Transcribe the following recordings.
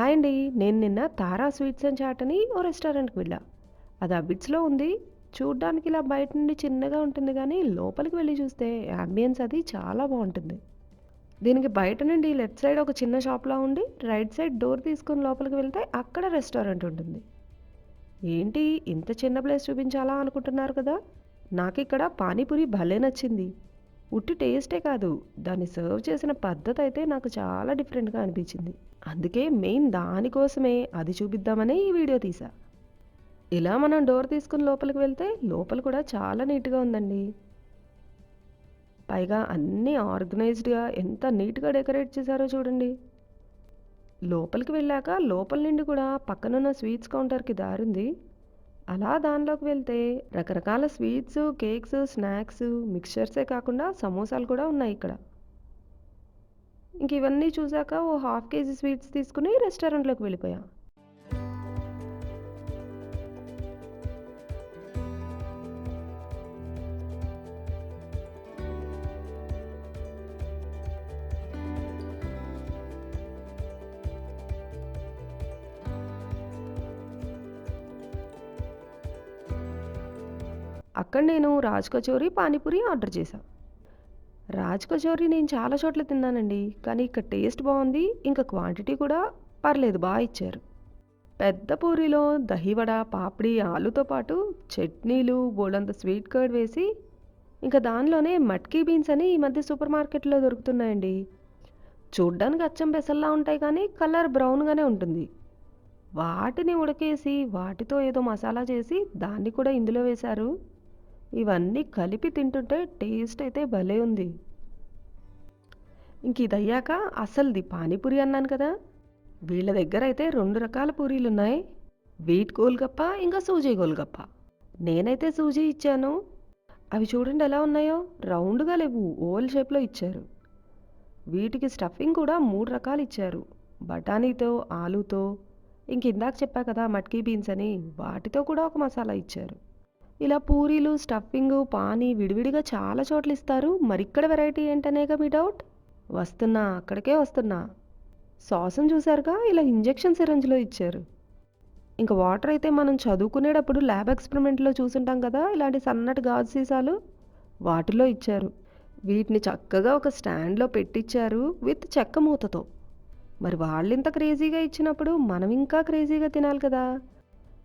Hi అండి. నేను నిన్న తారా స్వీట్స్ అండ్ చాట్ అని ఓ రెస్టారెంట్కి వెళ్ళా. అది అబిట్స్లో ఉంది. చూడ్డానికి ఇలా బయట నుండి చిన్నగా ఉంటుంది కానీ లోపలికి వెళ్ళి చూస్తే యాంబియన్స్ అది చాలా బాగుంటుంది. దీనికి బయట నుండి లెఫ్ట్ సైడ్ ఒక చిన్న షాప్లా ఉండి రైట్ సైడ్ డోర్ తీసుకొని లోపలికి వెళ్తే అక్కడ రెస్టారెంట్ ఉంటుంది. ఏంటి ఇంత చిన్న ప్లేస్ చూపించాలా అనుకుంటున్నారు కదా? నాకు ఇక్కడ పానీపూరి భలే నచ్చింది. ఉట్టి టేస్టే కాదు. దాన్ని సర్వ్ చేసిన పద్ధతి అయితే నాకు చాలా డిఫరెంట్గా అనిపించింది. అందుకే మెయిన్ దానికోసమే అది చూపిద్దామనే ఈ వీడియో తీసా. ఇలా మనం డోర్ తీసుకుని లోపలికి వెళ్తే లోపల కూడా చాలా నీట్గా ఉందండి. పైగా అన్నీ ఆర్గనైజ్డ్గా ఎంత నీట్గా డెకరేట్ చేశారో చూడండి. లోపలికి వెళ్ళాక లోపల నుండి కూడా పక్కనున్న స్వీట్స్ కౌంటర్కి దారింది. అలా దానిలోకి వెళ్తే రకరకాల స్వీట్స్ కేక్స్ స్నాక్స్ మిక్చర్సే కాకుండా సమోసాలు కూడా ఉన్నాయి ఇక్కడ. ఇంక ఇవన్నీ చూశాక ఓ హాఫ్ కేజీ స్వీట్స్ తీసుకుని రెస్టారెంట్లోకి వెళ్ళిపోయా. అక్కడ నేను రాజ్ కచోరీ పానీపూరి ఆర్డర్ చేశాను రాజ్ కచోరీ నేను చాలా చోట్ల తిన్నానండి కానీ ఇక్కడ టేస్ట్ బాగుంది ఇంకా క్వాంటిటీ కూడా పర్లేదు బాగా ఇచ్చారు. పెద్ద పూరిలో దహివడ పాపిడి ఆలుతో పాటు చట్నీలు బోలంత స్వీట్ కర్డ్ వేసి ఇంకా దానిలోనే మట్కీ బీన్స్ అని ఈ మధ్య సూపర్ మార్కెట్లో దొరుకుతున్నాయండి. చూడ్డానికి అచ్చం పెసల్లా ఉంటాయి కానీ కలర్ బ్రౌన్గానే ఉంటుంది. వాటిని ఉడకేసి వాటితో ఏదో మసాలా చేసి దాన్ని కూడా ఇందులో వేశారు. ఇవన్నీ కలిపి తింటుంటే టేస్ట్ అయితే భలే ఉంది. ఇంక ఇది అయ్యాక అసలుది పానీపూరి అన్నాను కదా. వీళ్ళ దగ్గర అయితే రెండు రకాల పూరీలు ఉన్నాయి వీట్ గోల్గప్ప ఇంకా సూజీ గోల్గప్ప. నేనైతే సూజీ ఇచ్చాను. అవి చూడండి ఎలా ఉన్నాయో. రౌండ్గా లేవు ఓవల్ షేప్లో ఇచ్చారు. వీటికి స్టఫింగ్ కూడా మూడు రకాలు ఇచ్చారు. బఠానీతో ఆలూతో. ఇంక ఇందాక చెప్పా కదా మట్కీ బీన్స్ అని. వాటితో కూడా ఒక మసాలా ఇచ్చారు. ఇలా పూరీలు స్టఫింగ్ పానీ విడివిడిగా చాలా చోట్ల ఇస్తారు. మరిక్కడ వెరైటీ ఏంటనేగా మీ డౌట్? వస్తున్నా అక్కడికే వస్తున్నా. శ్వాసం చూసారుగా ఇలా ఇంజెక్షన్ సిరంజ్లో ఇచ్చారు. ఇంకా వాటర్ అయితే మనం చదువుకునేటప్పుడు ల్యాబ్ ఎక్స్పెరిమెంట్లో చూసుంటాం కదా? ఇలాంటి సన్నటి గాజు సీసాలు వాటిలో ఇచ్చారు. వీటిని చక్కగా ఒక స్టాండ్లో పెట్టించారు విత్ చెక్క మూతతో. మరి వాళ్ళు ఇంత క్రేజీగా ఇచ్చినప్పుడు మనం ఇంకా క్రేజీగా తినాలి కదా?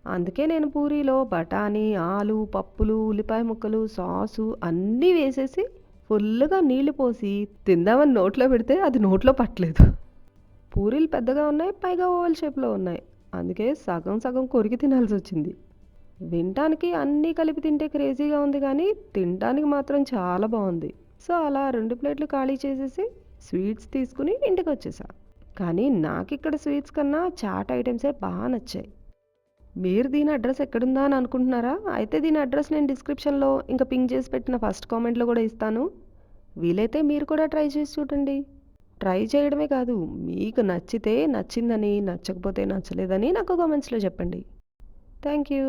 అందుకే నేను పూరీలో బఠానీ ఆలు పప్పులు ఉల్లిపాయ ముక్కలు సాసు అన్నీ వేసేసి ఫుల్గా నీళ్ళు పోసి తిందామని నోట్లో పెడితే అది నోట్లో పట్టలేదు. పూరీలు పెద్దగా ఉన్నాయి పైగా ఓవల్ షేప్లో ఉన్నాయి. అందుకే సగం సగం కొరికి తినాల్సి వచ్చింది. వినటానికి అన్నీ కలిపి తింటే క్రేజీగా ఉంది కానీ తినటానికి మాత్రం చాలా బాగుంది. సో అలా రెండు ప్లేట్లు ఖాళీ చేసేసి స్వీట్స్ తీసుకుని ఇంటికి వచ్చేసా కానీ నాకు ఇక్కడ స్వీట్స్ కన్నా చాట్ ఐటమ్సే బాగా నచ్చాయి. మీరు దీని అడ్రస్ ఎక్కడుందా అని అనుకుంటున్నారా? అయితే దీని అడ్రస్ నేను డిస్క్రిప్షన్లో ఇంకా పింక్ చేసి పెట్టిన ఫస్ట్ కామెంట్లో కూడా ఇస్తాను. వీలైతే మీరు కూడా ట్రై చేసి చూడండి. ట్రై చేయడమే కాదు మీకు నచ్చితే నచ్చిందని నచ్చకపోతే నచ్చలేదని నాకు కామెంట్స్లో చెప్పండి. Thank you.